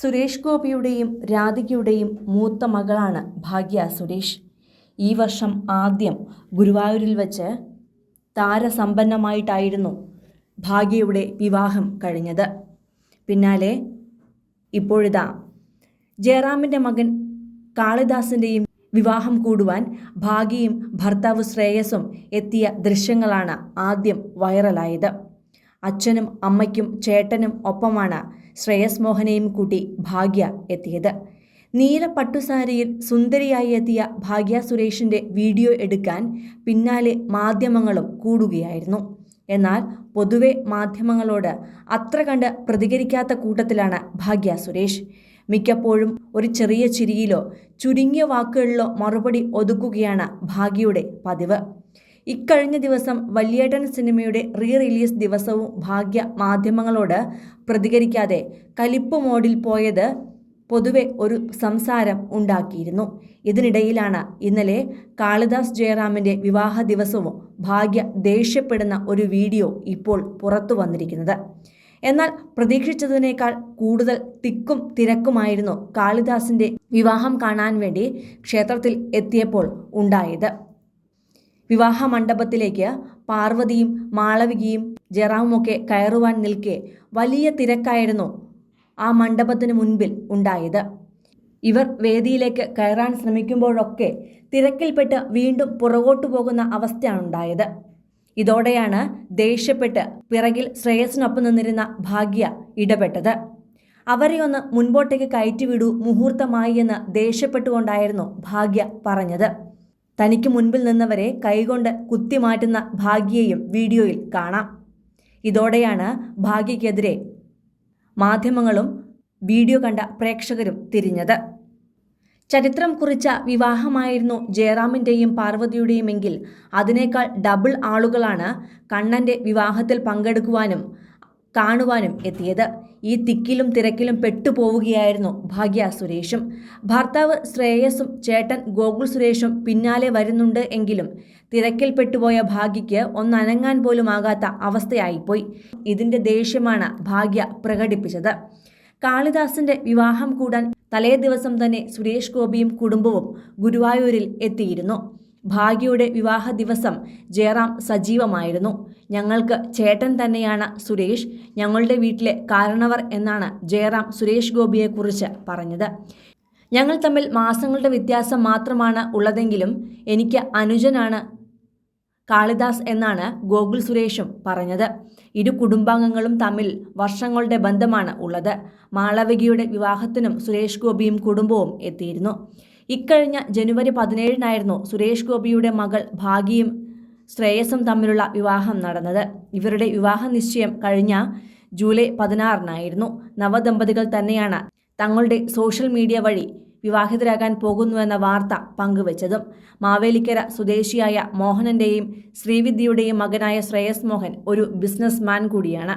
സുരേഷ് ഗോപിയുടെയും രാധികയുടെയും മൂത്ത മകളാണ് ഭാഗ്യ സുരേഷ്. ഈ വർഷം ആദ്യം ഗുരുവായൂരിൽ വച്ച് താരസമ്പന്നമായിട്ടായിരുന്നു ഭാഗ്യയുടെ വിവാഹം കഴിഞ്ഞത്. പിന്നാലെ ഇപ്പോഴിതാ ജയറാമിന്റെ മകൻ കാളിദാസിന്റെയും വിവാഹം കൂടുവാൻ ഭാഗ്യയും ഭർത്താവ് ശ്രേയസും എത്തിയ ദൃശ്യങ്ങളാണ് ആദ്യം വൈറലായത്. അച്ഛനും അമ്മയ്ക്കും ചേട്ടനും ഒപ്പമാണ് ശ്രേയസ് മോഹനെയും കൂട്ടി ഭാഗ്യ എത്തിയത്. നീല പട്ടുസാരിയിൽ സുന്ദരിയായി എത്തിയ ഭാഗ്യ സുരേഷിന്റെ വീഡിയോ എടുക്കാൻ പിന്നാലെ മാധ്യമങ്ങളും കൂടുകയായിരുന്നു. എന്നാൽ പൊതുവെ മാധ്യമങ്ങളോട് അത്ര കണ്ട് പ്രതികരിക്കാത്ത കൂട്ടത്തിലാണ് ഭാഗ്യ സുരേഷ്. മിക്കപ്പോഴും ഒരു ചെറിയ ചിരിയിലോ ചുരുങ്ങിയ വാക്കുകളിലോ മറുപടി ഒതുക്കുകയാണ് ഭാഗ്യയുടെ പതിവ്. ഇക്കഴിഞ്ഞ ദിവസം വല്യേട്ടൻ സിനിമയുടെ റീ റിലീസ് ദിവസവും ഭാഗ്യ മാധ്യമങ്ങളോട് പ്രതികരിക്കാതെ കലിപ്പ് മോഡിൽ പോയത് പൊതുവെ ഒരു സംസാരം ഉണ്ടാക്കിയിരുന്നു. ഇതിനിടയിലാണ് ഇന്നലെ കാളിദാസ് ജയറാമിന്റെ വിവാഹ ദിവസവും ഭാഗ്യ ദേഷ്യപ്പെടുന്ന ഒരു വീഡിയോ ഇപ്പോൾ പുറത്തു വന്നിരിക്കുന്നത്. എന്നാൽ പ്രതീക്ഷിച്ചതിനേക്കാൾ കൂടുതൽ തിക്കും തിരക്കുമായിരുന്നു കാളിദാസിന്റെ വിവാഹം കാണാൻ വേണ്ടി ക്ഷേത്രത്തിൽ എത്തിയപ്പോൾ ഉണ്ടായത്. വിവാഹ മണ്ഡപത്തിലേക്ക് പാർവതിയും മാളവികയും ജെറാമുമൊക്കെ കയറുവാൻ നിൽക്കെ വലിയ തിരക്കായിരുന്നു ആ മണ്ഡപത്തിന് മുൻപിൽ ഉണ്ടായത്. ഇവർ വേദിയിലേക്ക് കയറാൻ ശ്രമിക്കുമ്പോഴൊക്കെ തിരക്കിൽപ്പെട്ട് വീണ്ടും പുറകോട്ടു പോകുന്ന അവസ്ഥയാണ് ഉണ്ടായത്. ഇതോടെയാണ് ദേഷ്യപ്പെട്ട് പിറകിൽ ശ്രേയസിനൊപ്പം നിന്നിരുന്ന ഭാഗ്യ ഇടപെട്ടത്. അവരെ ഒന്ന് മുൻപോട്ടേക്ക് കയറ്റിവിടൂ മുഹൂർത്തമായി എന്ന് ദേഷ്യപ്പെട്ടുകൊണ്ടായിരുന്നു ഭാഗ്യ പറഞ്ഞത്. തനിക്ക് മുൻപിൽ നിന്നവരെ കൈകൊണ്ട് കുത്തിമാറ്റുന്ന ഭാഗ്യയെയും വീഡിയോയിൽ കാണാം. ഇതോടെയാണ് ഭാഗ്യയ്ക്കെതിരെ മാധ്യമങ്ങളും വീഡിയോ കണ്ട പ്രേക്ഷകരും തിരിഞ്ഞത്. ചരിത്രം കുറിച്ച വിവാഹമായിരുന്നു ജയറാമിന്റെയും പാർവതിയുടെയുമെങ്കിൽ അതിനേക്കാൾ ഡബിൾ ആളുകളാണ് കണ്ണന്റെ വിവാഹത്തിൽ പങ്കെടുക്കുവാനും കാണുവാനും എത്തിയത്. ഈ തിക്കിലും തിരക്കിലും പെട്ടുപോവുകയായിരുന്നു ഭാഗ്യ സുരേഷും. ഭർത്താവ് ശ്രേയസും ചേട്ടൻ ഗോകുൽ സുരേഷും പിന്നാലെ വരുന്നുണ്ട് എങ്കിലും തിരക്കിൽ പെട്ടുപോയ ഭാഗ്യയ്ക്ക് ഒന്നനങ്ങാൻ പോലും ആകാത്ത അവസ്ഥയായിപ്പോയി. ഇതിന്റെ ദേഷ്യമാണ് ഭാഗ്യ പ്രകടിപ്പിച്ചത്. കാളിദാസിന്റെ വിവാഹം കൂടാൻ തലേ ദിവസം തന്നെ സുരേഷ് ഗോപിയും കുടുംബവും ഗുരുവായൂരിൽ എത്തിയിരുന്നു. ഭാഗ്യയുടെ വിവാഹ ദിവസം ജയറാം സജീവമായിരുന്നു. ഞങ്ങൾക്ക് ചേട്ടൻ തന്നെയാണ് സുരേഷ്. ഞങ്ങളുടെ വീട്ടിലെ കാരണവർ എന്നാണ് ജയറാം സുരേഷ് ഗോപിയെക്കുറിച്ച് പറഞ്ഞത്. ഞങ്ങൾ തമ്മിൽ മാസങ്ങളുടെ വ്യത്യാസം മാത്രമാണ് ഉള്ളതെങ്കിലും എനിക്ക് അനുജനാണ് കാളിദാസ് എന്നാണ് ഗോകുൽ സുരേഷും പറഞ്ഞത്. ഇരു കുടുംബാംഗങ്ങളും തമ്മിൽ വർഷങ്ങളുടെ ബന്ധമാണ് ഉള്ളത്. മാളവികയുടെ വിവാഹത്തിനും സുരേഷ് ഗോപിയും കുടുംബവും എത്തിയിരുന്നു. ഇക്കഴിഞ്ഞ ജനുവരി പതിനേഴിനായിരുന്നു സുരേഷ് ഗോപിയുടെ മകൾ ഭാഗ്യയും ശ്രേയസും തമ്മിലുള്ള വിവാഹം നടന്നത്. ഇവരുടെ വിവാഹ നിശ്ചയം കഴിഞ്ഞ ജൂലൈ പതിനാറിനായിരുന്നു. നവദമ്പതികൾ തന്നെയാണ് തങ്ങളുടെ സോഷ്യൽ മീഡിയ വഴി വിവാഹിതരാകാൻ പോകുന്നുവെന്ന വാർത്ത പങ്കുവച്ചതും. മാവേലിക്കര സ്വദേശിയായ മോഹനന്റെയും ശ്രീവിദ്യയുടെയും മകനായ ശ്രേയസ് മോഹൻ ഒരു ബിസിനസ്മാൻ കൂടിയാണ്.